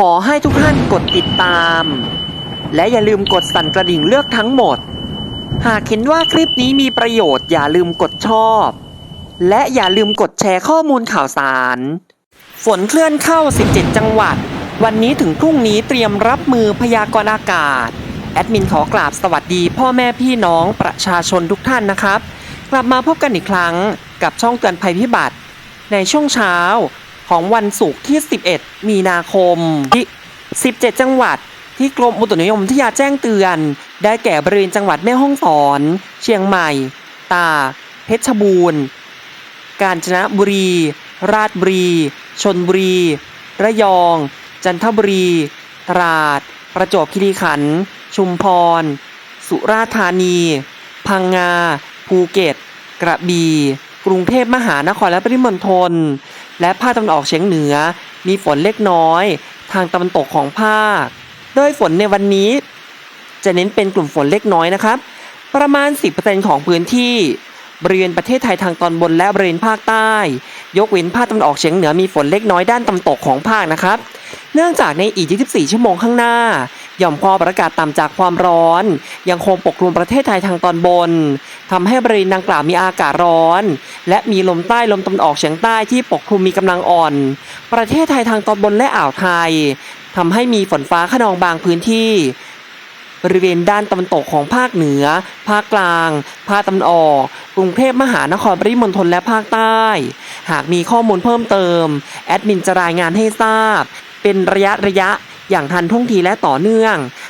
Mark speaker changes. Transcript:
Speaker 1: ขอให้ทุกท่านกดติดตาม และอย่าลืมกดสั่นกระดิ่งเลือกทั้งหมด หากเห็นว่าคลิปนี้มีประโยชน์อย่าลืมกดชอบ และอย่าลืมกดแชร์ข้อมูลข่าวสาร ฝนเคลื่อนเข้า 17 จังหวัด วันนี้ถึงพรุ่งนี้เตรียมรับมือพยากรณ์อากาศ แอดมินขอกราบสวัสดี พ่อแม่พี่น้องประชาชนทุกท่านนะครับ กลับมาพบกันอีกครั้งกับช่องเตือนภัยพิบัติ ในช่วงเช้า ของวันศุกร์ที่ 11 มีนาคมที่ 17 จังหวัดที่กรมอุตุนิยมวิทยาแจ้งเตือน ได้แก่บริเวณจังหวัดแม่ฮ่องสอน เชียงใหม่ ตากเพชรบูรณ์ กาญจนบุรี ราชบุรี ชนบุรี ระยอง จันทบุรี ตราด ประจวบคีรีขันธ์ ชุมพร สุราษฎร์ธานี พังงา ภูเก็ต กระบี่ กรุงเทพมหานครและปริมณฑล และภาคตะวันออกเฉียงเหนือ มีฝนเล็กน้อย ทางตะวันตกของภาค โดยฝนในวันนี้ จะเน้นเป็นกลุ่มฝนเล็กน้อยนะครับ ประมาณ 10%ของพื้นที่บริเวณประเทศไทยทางตอนบนและบริเวณภาคใต้ ยกเว้นภาคตะวันออกเฉียงเหนือมีฝนเล็กน้อยด้านตะวันตกของภาคนะครับ เนื่องจากในอีก 24 ชั่วโมงข้างหน้าหย่อมความกดอากาศต่ำจากความร้อน ยังคงปกคลุมประเทศไทยทางตอนบน ทำให้บริเวณดังกล่าวมีอากาศร้อน และมีลมใต้ลมตะวันออกเฉียงใต้ที่ปกคลุมมีกำลังอ่อน ประเทศไทยทางตอนบนและอ่าวไทยทำให้มีฝนฟ้าขนองบางพื้นที่ บริเวณด้านตะวันตกของภาคเหนือ ภาคกลาง ภาคตะวันออก กรุงเทพมหานครปริมณฑลและภาคใต้ หากมีข้อมูลเพิ่มเติม แอดมินจะรายงานให้ทราบ เป็นระยะระยะอย่างทันท่วงทีและต่อเนื่อง